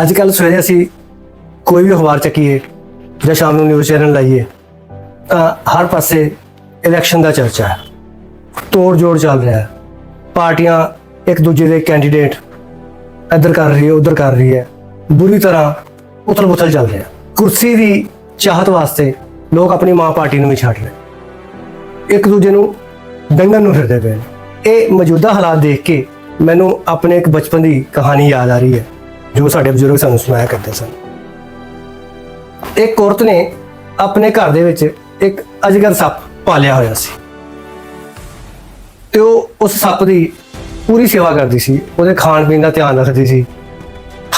ਅੱਜ ਕੱਲ ਸਵੇਰੇ ਅਸੀਂ ਕੋਈ ਵੀ ਅਖਬਾਰ ਚੱਕੀਏ ਜਾਂ ਸ਼ਾਮ ਨੂੰ ਨਿਊਜ਼ ਚੈਨਲ ਲਾਈਏ, ਤਾਂ ਹਰ ਪਾਸੇ ਇਲੈਕਸ਼ਨ ਦਾ ਚਰਚਾ ਹੈ। ਤੋੜ ਜੋੜ ਚੱਲ ਰਿਹਾ ਹੈ। ਪਾਰਟੀਆਂ ਇੱਕ ਦੂਜੇ ਦੇ ਕੈਂਡੀਡੇਟ ਇੱਧਰ ਕਰ ਰਹੀ ਹੈ, ਉੱਧਰ ਕਰ ਰਹੀ ਹੈ। ਬੁਰੀ ਤਰ੍ਹਾਂ ਉਥਲ ਪੁਥਲ ਚੱਲ ਰਿਹਾ ਕੁਰਸੀ ਦੀ ਚਾਹਤ ਵਾਸਤੇ ਲੋਕ ਆਪਣੀ ਮਾਂ ਪਾਰਟੀ ਨੂੰ ਵੀ ਛੱਡ ਰਹੇ ਇੱਕ ਦੂਜੇ ਨੂੰ ਡੰਗਣ ਨੂੰ ਫਿਰਦੇ ਪਏ ਨੇ। ਇਹ ਮੌਜੂਦਾ ਹਾਲਾਤ ਦੇਖ ਕੇ ਮੈਨੂੰ ਆਪਣੇ ਇੱਕ ਬਚਪਨ ਦੀ ਕਹਾਣੀ ਯਾਦ ਆ ਰਹੀ ਹੈ। ਜੋ ਸਾਡੇ ਬਜ਼ੁਰਗ ਸਾਨੂੰ ਸੁਣਾਇਆ ਕਰਦੇ ਸਨ। ਇੱਕ ਔਰਤ ਨੇ ਆਪਣੇ ਘਰ ਦੇ ਵਿੱਚ ਇੱਕ ਅਜਗਰ ਸੱਪ ਪਾਲਿਆ ਹੋਇਆ ਸੀ। ਤੇ ਉਹ ਉਸ ਸੱਪ ਦੀ ਪੂਰੀ ਸੇਵਾ ਕਰਦੀ ਸੀ, ਉਹਦੇ ਖਾਣ ਪੀਣ ਦਾ ਧਿਆਨ ਰੱਖਦੀ ਸੀ,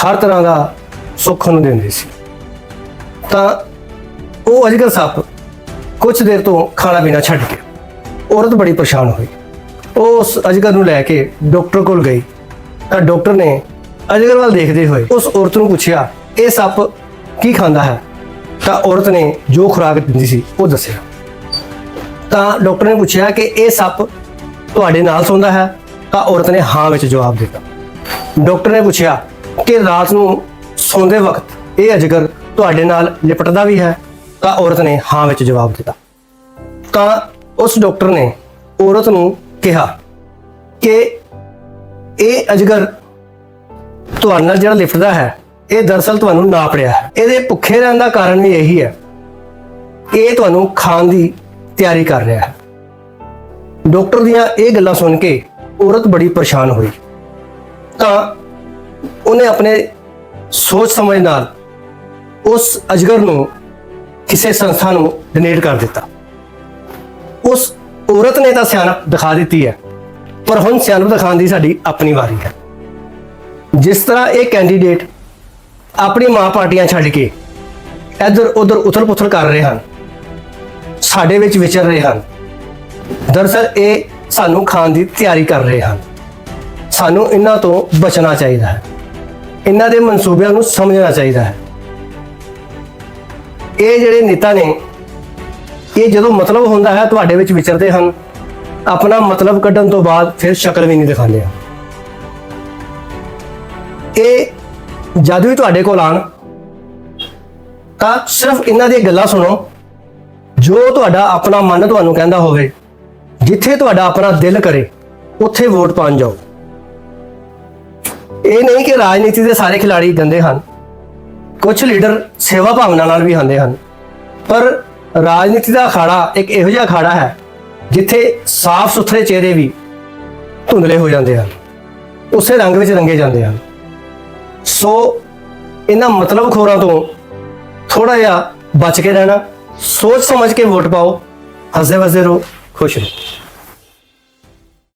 ਹਰ ਤਰ੍ਹਾਂ ਦਾ ਸੁੱਖ ਉਹਨੂੰ ਦਿੰਦੀ ਸੀ। ਤਾਂ ਉਹ ਅਜਗਰ ਸੱਪ ਕੁਝ ਦੇਰ ਤੋਂ ਖਾਣਾ ਪੀਣਾ ਛੱਡ ਗਿਆ ਔਰਤ ਬੜੀ ਪਰੇਸ਼ਾਨ ਹੋਈ। ਉਹ ਉਸ ਅਜਗਰ ਨੂੰ ਲੈ ਕੇ ਡਾਕਟਰ ਕੋਲ ਗਈ। ਤਾਂ ਡਾਕਟਰ ਨੇ ਅਜਗਰ ਵੱਲ ਦੇਖਦੇ ਹੋਏ ਉਸ ਔਰਤ ਨੂੰ ਪੁੱਛਿਆ, ਇਹ ਸੱਪ ਕੀ ਖਾਂਦਾ ਹੈ? ਤਾਂ ਔਰਤ ਨੇ ਜੋ ਖੁਰਾਕ ਦਿੰਦੀ ਸੀ, ਉਹ ਦੱਸਿਆ। ਤਾਂ ਡਾਕਟਰ ਨੇ ਪੁੱਛਿਆ ਕਿ ਇਹ ਸੱਪ ਤੁਹਾਡੇ ਨਾਲ ਸੌਂਦਾ ਹੈ? ਤਾਂ ਔਰਤ ਨੇ ਹਾਂ ਵਿੱਚ ਜਵਾਬ ਦਿੱਤਾ। ਡਾਕਟਰ ਨੇ ਪੁੱਛਿਆ ਕਿ ਰਾਤ ਨੂੰ ਸੌਂਦੇ ਵਕਤ ਇਹ ਅਜਗਰ ਤੁਹਾਡੇ ਨਾਲ ਲਿਪਟਦਾ ਵੀ ਹੈ? ਤਾਂ ਔਰਤ ਨੇ ਹਾਂ ਵਿੱਚ ਜਵਾਬ ਦਿੱਤਾ। ਤਾਂ ਉਸ ਡਾਕਟਰ ਨੇ ਔਰਤ ਨੂੰ ਕਿਹਾ ਕਿ ਇਹ ਅਜਗਰ ਤੁਹਾਡੇ ਨਾਲ ਜਿਹੜਾ ਲਿਪਟਦਾ ਹੈ, ਇਹ ਦਰਅਸਲ ਤੁਹਾਨੂੰ ਨਾ ਪੜਿਆ ਹੈ। ਇਹਦੇ ਭੁੱਖੇ ਰਹਿਣ ਦਾ ਕਾਰਨ ਵੀ ਇਹੀ ਹੈ ਇਹ ਤੁਹਾਨੂੰ ਖਾਣ ਦੀ ਤਿਆਰੀ ਕਰ ਰਿਹਾ ਹੈ। ਡਾਕਟਰ ਦੀਆਂ ਇਹ ਗੱਲਾਂ ਸੁਣ ਕੇ ਔਰਤ ਬੜੀ ਪਰੇਸ਼ਾਨ ਹੋਈ। ਤਾਂ ਉਹਨੇ ਆਪਣੇ ਸੋਚ ਸਮਝ ਨਾਲ ਉਸ ਅਜਗਰ ਨੂੰ ਕਿਸੇ ਸੰਸਥਾ ਨੂੰ ਡੋਨੇਟ ਕਰ ਦਿੱਤਾ। ਉਸ ਔਰਤ ਨੇ ਤਾਂ ਸਿਆਣਪ ਦਿਖਾ ਦਿੱਤੀ ਹੈ, ਪਰ ਹੁਣ ਸਿਆਣਪ ਦਿਖਾਉਣ ਦੀ ਸਾਡੀ ਆਪਣੀ ਵਾਰੀ ਹੈ। ਜਿਸ ਤਰ੍ਹਾਂ ਇਹ ਕੈਂਡੀਡੇਟ ਆਪਣੀ ਮਾਂ ਪਾਰਟੀਆਂ ਛੱਡ ਕੇ ਇੱਧਰ ਉੱਧਰ ਉਥਲ-ਪੁਥਲ ਕਰ ਰਹੇ ਹਨ, ਸਾਡੇ ਵਿੱਚ ਵਿਚਰ ਰਹੇ ਹਨ, ਦਰਅਸਲ ਇਹ ਸਾਨੂੰ ਖਾਣ ਦੀ ਤਿਆਰੀ ਕਰ ਰਹੇ ਹਨ। ਸਾਨੂੰ ਇਹਨਾਂ ਤੋਂ ਬਚਣਾ ਚਾਹੀਦਾ ਹੈ। ਇਹਨਾਂ ਦੇ ਮਨਸੂਬਿਆਂ ਨੂੰ ਸਮਝਣਾ ਚਾਹੀਦਾ ਹੈ। ਇਹ ਜਿਹੜੇ ਨੇਤਾ ਨੇ, ਇਹ ਜਦੋਂ ਮਤਲਬ ਹੁੰਦਾ ਹੈ, ਤੁਹਾਡੇ ਵਿੱਚ ਵਿਚਰਦੇ ਹਨ, ਆਪਣਾ ਮਤਲਬ ਕੱਢਣ ਤੋਂ ਬਾਅਦ ਫਿਰ ਸ਼ਕਲ ਵੀ ਨਹੀਂ ਦਿਖਾਉਂਦੇ ਹਨ ਇਹ ਜਦ ਵੀ ਤੁਹਾਡੇ ਕੋਲ ਆਣ ਤਾਂ ਸਿਰਫ ਇਹਨਾਂ ਦੀਆਂ ਗੱਲਾਂ ਸੁਣੋ। ਜੋ ਤੁਹਾਡਾ ਆਪਣਾ ਮਨ ਤੁਹਾਨੂੰ ਕਹਿੰਦਾ ਹੋਵੇ, ਜਿੱਥੇ ਤੁਹਾਡਾ ਆਪਣਾ ਦਿਲ ਕਰੇ, ਉੱਥੇ ਵੋਟ ਪਾਉਣ ਜਾਓ। ਇਹ ਨਹੀਂ ਕਿ ਰਾਜਨੀਤੀ ਦੇ ਸਾਰੇ ਖਿਲਾੜੀ ਗੰਦੇ ਹਨ। ਕੁਝ ਲੀਡਰ ਸੇਵਾ ਭਾਵਨਾ ਨਾਲ ਵੀ ਆਉਂਦੇ ਹਨ। ਪਰ ਰਾਜਨੀਤੀ ਦਾ ਅਖਾੜਾ ਇੱਕ ਇਹੋ ਜਿਹਾ ਅਖਾੜਾ ਹੈ, ਜਿੱਥੇ ਸਾਫ਼ ਸੁਥਰੇ ਚਿਹਰੇ ਵੀ ਧੁੰਦਲੇ ਹੋ ਜਾਂਦੇ ਹਨ। ਉਸੇ ਰੰਗ ਵਿੱਚ ਰੰਗੇ ਜਾਂਦੇ ਹਨ। ਸੋ ਇਹਨਾਂ ਮਤਲਬ ਖੋਰਾਂ ਤੋਂ ਥੋੜਾ ਜਿਹਾ ਬਚ ਕੇ ਰਹਿਣਾ ਸੋਚ ਸਮਝ ਕੇ ਵੋਟ ਪਾਓ ਹੱਸਦੇ ਵਸਦੇ ਰਹੋ, ਖੁਸ਼ ਰਹੋ।